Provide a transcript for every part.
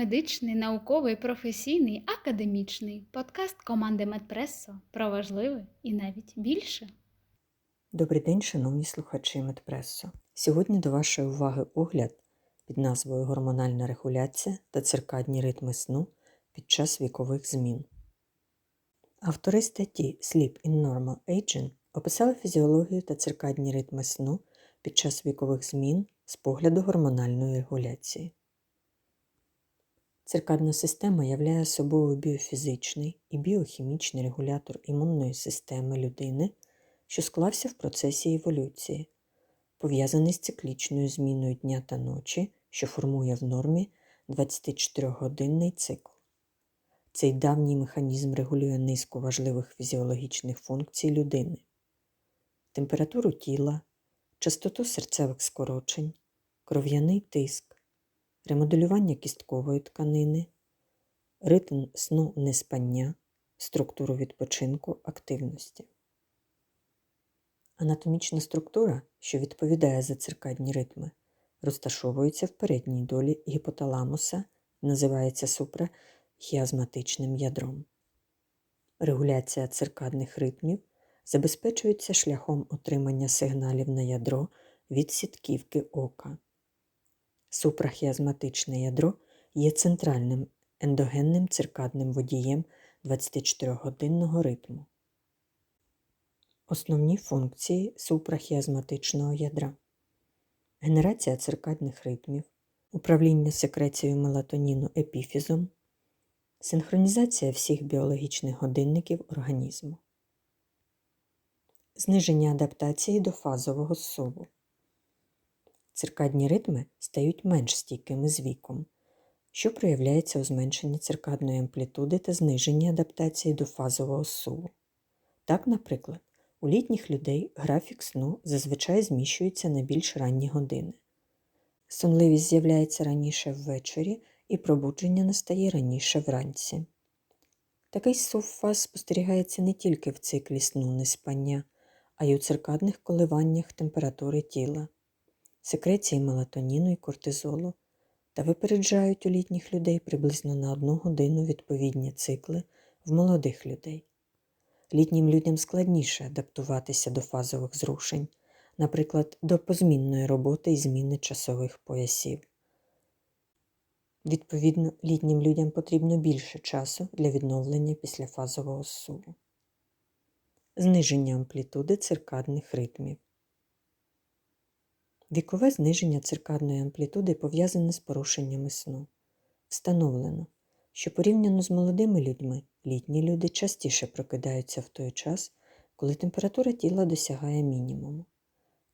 медичний, науковий, професійний, академічний подкаст команди Медпресо про важливе і навіть більше. Добрий день, шановні слухачі Медпресо. Сьогодні до вашої уваги огляд під назвою Гормональна регуляція та циркадні ритми сну під час вікових змін. Автори статті Sleep in Normal Aging описали фізіологію та циркадні ритми сну під час вікових змін з погляду гормональної регуляції. Циркадна система являє собою біофізичний і біохімічний регулятор імунної системи людини, що склався в процесі еволюції, пов'язаний з циклічною зміною дня та ночі, що формує в нормі 24-годинний цикл. Цей давній механізм регулює низку важливих фізіологічних функцій людини, температуру тіла, частоту серцевих скорочень, кров'яний тиск, ремоделювання кісткової тканини, ритм сну неспання, структуру відпочинку активності. Анатомічна структура, що відповідає за циркадні ритми, розташовується в передній долі гіпоталамуса називається супрахіазматичним ядром. Регуляція циркадних ритмів забезпечується шляхом отримання сигналів на ядро від сітківки ока. Супрахіазматичне ядро є центральним ендогенним циркадним водієм 24-годинного ритму. Основні функції супрахіазматичного ядра генерація циркадних ритмів, управління секрецією мелатоніну епіфізом, синхронізація всіх біологічних годинників організму, зниження адаптації до фазового зсуву. Циркадні ритми стають менш стійкими з віком, що проявляється у зменшенні циркадної амплітуди та зниженні адаптації до фазового зсуву. Так, наприклад, у літніх людей графік сну зазвичай зміщується на більш ранні години. Сонливість з'являється раніше ввечері і пробудження настає раніше вранці. Такий сувфаз спостерігається не тільки в циклі сну неспання, а й у циркадних коливаннях температури тіла, секреції мелатоніну і кортизолу та випереджають у літніх людей приблизно на одну годину відповідні цикли в молодих людей. Літнім людям складніше адаптуватися до фазових зрушень, наприклад, до позмінної роботи і зміни часових поясів. Відповідно, літнім людям потрібно більше часу для відновлення після фазового суву. Зниження амплітуди циркадних ритмів. Вікове зниження циркадної амплітуди пов'язане з порушеннями сну. Встановлено, що порівняно з молодими людьми літні люди частіше прокидаються в той час, коли температура тіла досягає мінімуму.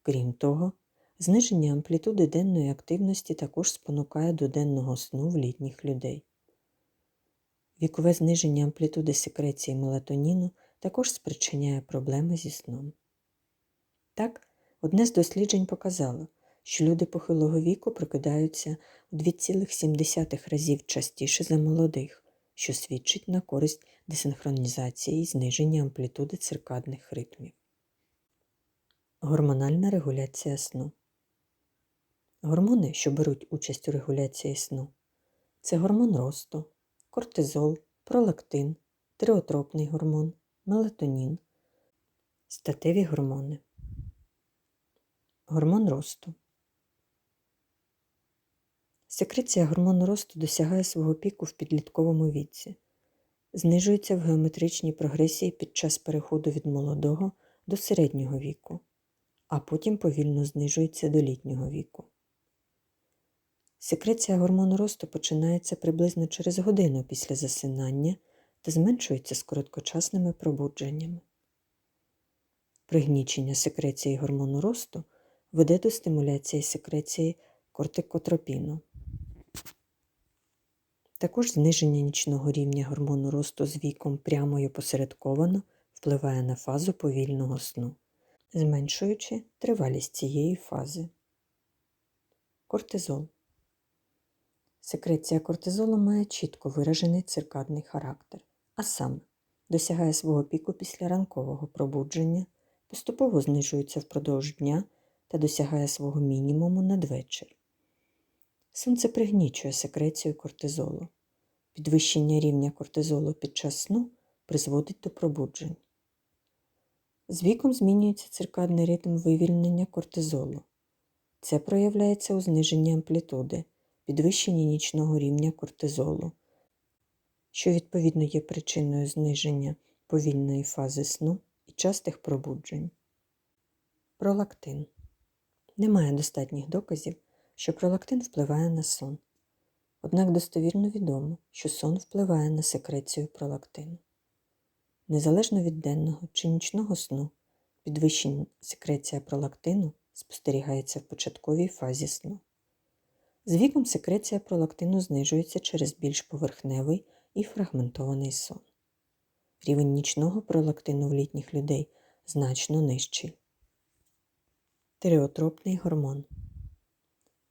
Крім того, зниження амплітуди денної активності також спонукає до денного сну в літніх людей. Вікове зниження амплітуди секреції мелатоніну також спричиняє проблеми зі сном. Так, одне з досліджень показало, що люди похилого віку прокидаються у 2,7 разів частіше за молодих, що свідчить на користь десинхронізації і зниження амплітуди циркадних ритмів. Гормональна регуляція сну. Гормони, що беруть участь у регуляції сну, це гормон росту, кортизол, пролактин, триотропний гормон, мелатонін, статеві гормони. Гормон росту. Секреція гормону росту досягає свого піку в підлітковому віці, знижується в геометричній прогресії під час переходу від молодого до середнього віку, а потім повільно знижується до літнього віку. Секреція гормону росту починається приблизно через годину після засинання та зменшується з короткочасними пробудженнями. Пригнічення секреції гормону росту веде до стимуляції секреції кортикотропіну. Також зниження нічного рівня гормону росту з віком прямо й опосередковано впливає на фазу повільного сну, зменшуючи тривалість цієї фази. Кортизол. Секреція кортизолу має чітко виражений циркадний характер, а саме досягає свого піку після ранкового пробудження, поступово знижується впродовж дня та досягає свого мінімуму надвечір. Сонце пригнічує секрецію кортизолу. Підвищення рівня кортизолу під час сну призводить до пробуджень. З віком змінюється циркадний ритм вивільнення кортизолу. Це проявляється у зниженні амплітуди, підвищенні нічного рівня кортизолу, що відповідно є причиною зниження повільної фази сну і частих пробуджень. Пролактин. Немає достатніх доказів, що пролактин впливає на сон. Однак достовірно відомо, що сон впливає на секрецію пролактину. Незалежно від денного чи нічного сну, підвищена секреція пролактину спостерігається в початковій фазі сну. З віком секреція пролактину знижується через більш поверхневий і фрагментований сон. Рівень нічного пролактину в літніх людей значно нижчий. Тиреотропний гормон.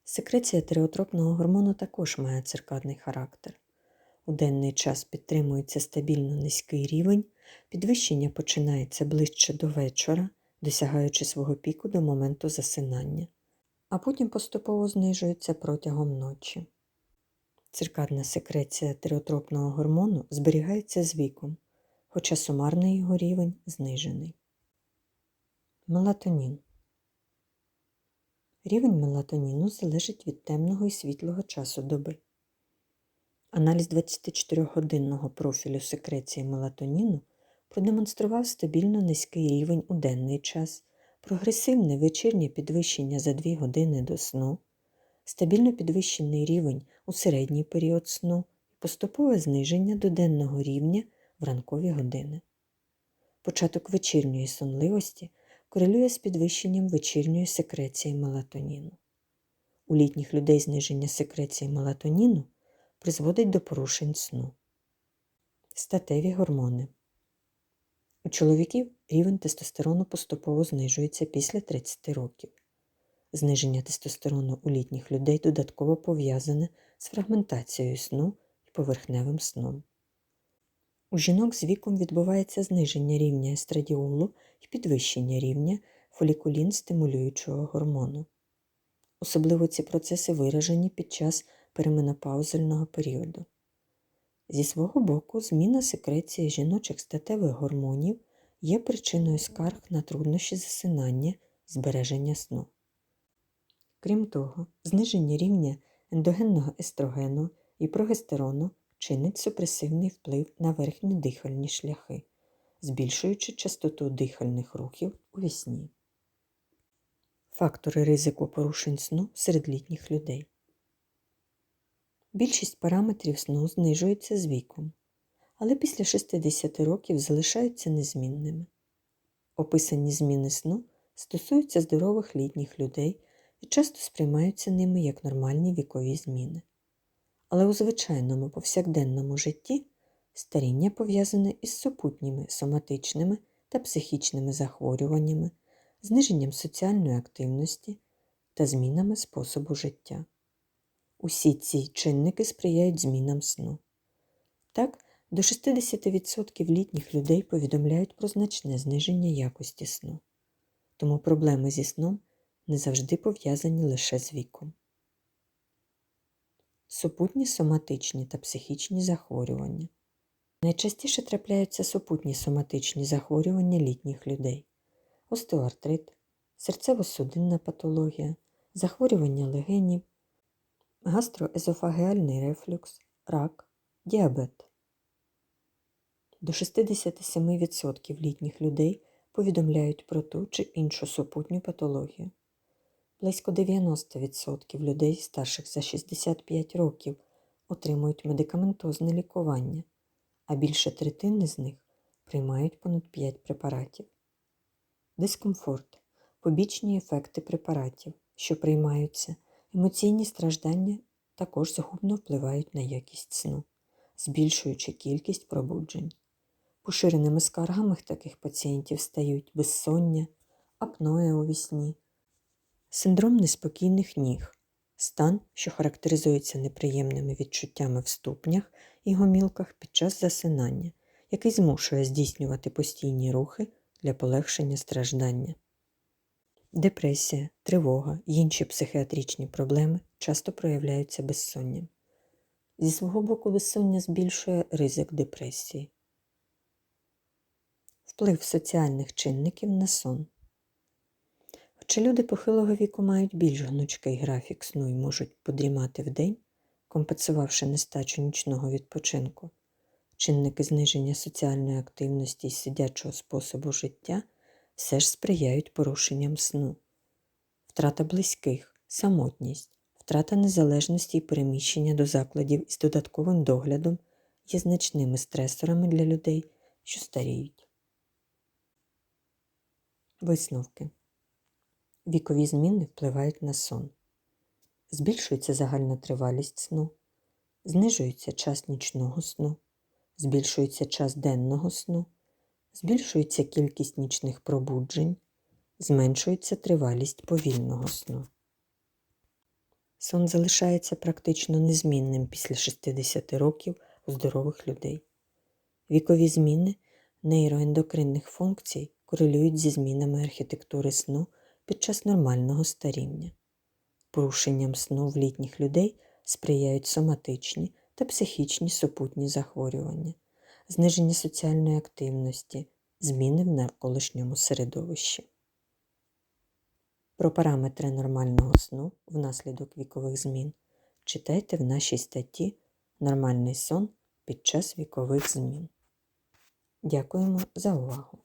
Секреція тиреотропного гормону також має циркадний характер. У денний час підтримується стабільно низький рівень, підвищення починається ближче до вечора, досягаючи свого піку до моменту засинання, а потім поступово знижується протягом ночі. Циркадна секреція тиреотропного гормону зберігається з віком, хоча сумарний його рівень знижений. Мелатонін. Рівень мелатоніну залежить від темного і світлого часу доби. Аналіз 24-годинного профілю секреції мелатоніну продемонстрував стабільно низький рівень у денний час, прогресивне вечірнє підвищення за 2 години до сну, стабільно підвищений рівень у середній період сну і поступове зниження до денного рівня в ранкові години. Початок вечірньої сонливості корелює з підвищенням вечірньої секреції мелатоніну. У літніх людей зниження секреції мелатоніну призводить до порушень сну. Статеві гормони. У чоловіків рівень тестостерону поступово знижується після 30 років. Зниження тестостерону у літніх людей додатково пов'язане з фрагментацією сну і поверхневим сном. У жінок з віком відбувається зниження рівня естрадіолу і підвищення рівня фолікулін стимулюючого гормону. Особливо ці процеси виражені під час переменопаузального періоду. Зі свого боку, зміна секреції жіночих статевих гормонів є причиною скарг на труднощі засинання і збереження сну. Крім того, зниження рівня ендогенного естрогену і прогестерону чинить супресивний вплив на верхні дихальні шляхи, збільшуючи частоту дихальних рухів у вісні. Фактори ризику порушень сну серед літніх людей. Більшість параметрів сну знижується з віком, але після 60 років залишаються незмінними. Описані зміни сну стосуються здорових літніх людей і часто сприймаються ними як нормальні вікові зміни. Але у звичайному повсякденному житті старіння пов'язане із супутніми соматичними та психічними захворюваннями, зниженням соціальної активності та змінами способу життя. Усі ці чинники сприяють змінам сну. Так, до 60% літніх людей повідомляють про значне зниження якості сну, тому проблеми зі сном не завжди пов'язані лише з віком. Супутні соматичні та психічні захворювання. Найчастіше трапляються супутні соматичні захворювання літніх людей, остеоартрит, серцево-судинна патологія, захворювання легенів, гастроезофагеальний рефлюкс, рак, діабет. До 67% літніх людей повідомляють про ту чи іншу супутню патологію. Близько 90% людей старших за 65 років отримують медикаментозне лікування, а більше третини з них приймають понад 5 препаратів. Дискомфорт, побічні ефекти препаратів, що приймаються, емоційні страждання також згубно впливають на якість сну, збільшуючи кількість пробуджень. Поширеними скаргами таких пацієнтів стають безсоння, апноє у вісні, синдром неспокійних ніг, стан, що характеризується неприємними відчуттями в ступнях і гомілках під час засинання, який змушує здійснювати постійні рухи для полегшення страждання. Депресія, тривога й інші психіатричні проблеми часто проявляються безсонням. Зі свого боку, безсоння збільшує ризик депресії. Вплив соціальних чинників на сон. Хоча люди похилого віку мають більш гнучкий графік сну і можуть подрімати вдень, компенсувавши нестачу нічного відпочинку, чинники зниження соціальної активності і сидячого способу життя все ж сприяють порушенням сну. Втрата близьких, самотність, втрата незалежності і переміщення до закладів із додатковим доглядом є значними стресорами для людей, що старіють. Висновки. Вікові зміни впливають на сон. Збільшується загальна тривалість сну, знижується час нічного сну, збільшується час денного сну, збільшується кількість нічних пробуджень, зменшується тривалість повільного сну. Сон залишається практично незмінним після 60 років у здорових людей. Вікові зміни нейроендокринних функцій корелюють зі змінами архітектури сну під час нормального старіння. Порушенням сну в літніх людей сприяють соматичні та психічні супутні захворювання, зниження соціальної активності, зміни в навколишньому середовищі. Про параметри нормального сну внаслідок вікових змін читайте в нашій статті Нормальний сон під час вікових змін. Дякуємо за увагу!